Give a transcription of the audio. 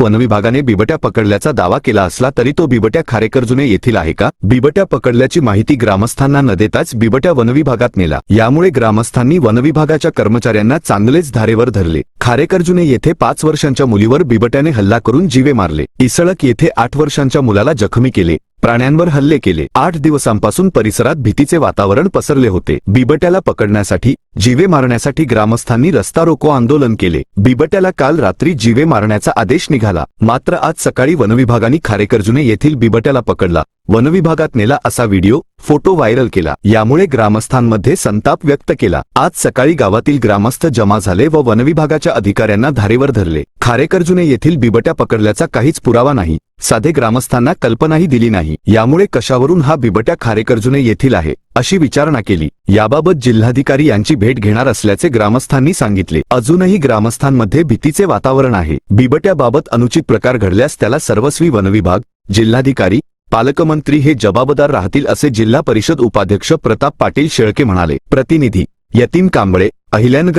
वनविभागाने बिबट्या पकडल्याचा दावा केला असला तरी तो बिबट्या खारेकरजुने येथील आहे का? बिबट्या पकडल्याची माहिती ग्रामस्थांना न देताच बिबट्या वनविभागात नेला. यामुळे ग्रामस्थांनी वनविभागाच्या कर्मचाऱ्यांना चांगलेच धारेवर धरले. खारेकरजुने येथे पाच वर्षांच्या मुलीवर बिबट्याने हल्ला करून जीवे मारले. इसळक येथे आठ वर्षांच्या मुलाला जखमी केले. प्राण्यांवर हल्ले केले. आठ दिवसांपासून परिसरात भीतीचे वातावरण पसरले होते. बिबट्याला पकडण्यासाठी जीवे मारण्यासाठी ग्रामस्थांनी रस्ता रोको आंदोलन केले. बिबट्याला काल रात्री जीवे मारण्याचा आदेश निघाला. मात्र आज सकाळी वनविभागाने खारेकर्जुने येथील बिबट्याला पकडला. वनविभागात नेला असा व्हिडिओ फोटो व्हायरल केला. यामुळे ग्रामस्थांमध्ये संताप व्यक्त केला. आज सकाळी गावातील ग्रामस्थ जमा झाले व वनविभागाच्या अधिकाऱ्यांना धारेवर धरले. खारेकर्जुने येथील बिबट्या पकडल्याचा काहीच पुरावा नाही. साधे ग्रामस्थांना कल्पनाही दिली नाही. यामुळे कशावरून हा बिबट्या खारेकर्जुने येथील आहे अशी विचारणा केली. याबाबत जिल्हाधिकारी यांची भेट घेणार असल्याचे ग्रामस्थांनी सांगितले. अजूनही ग्रामस्थांमध्ये भीतीचे वातावरण आहे. बिबट्याबाबत अनुचित प्रकार घडल्यास त्याला सर्वस्वी वनविभाग जिल्हाधिकारी पालकमंत्री हे जबाबदार राहतील असे जिल्हा परिषद उपाध्यक्ष प्रताप पाटील शेळके म्हणाले. प्रतिनिधी यतीन कांबळे अहिल्यानगर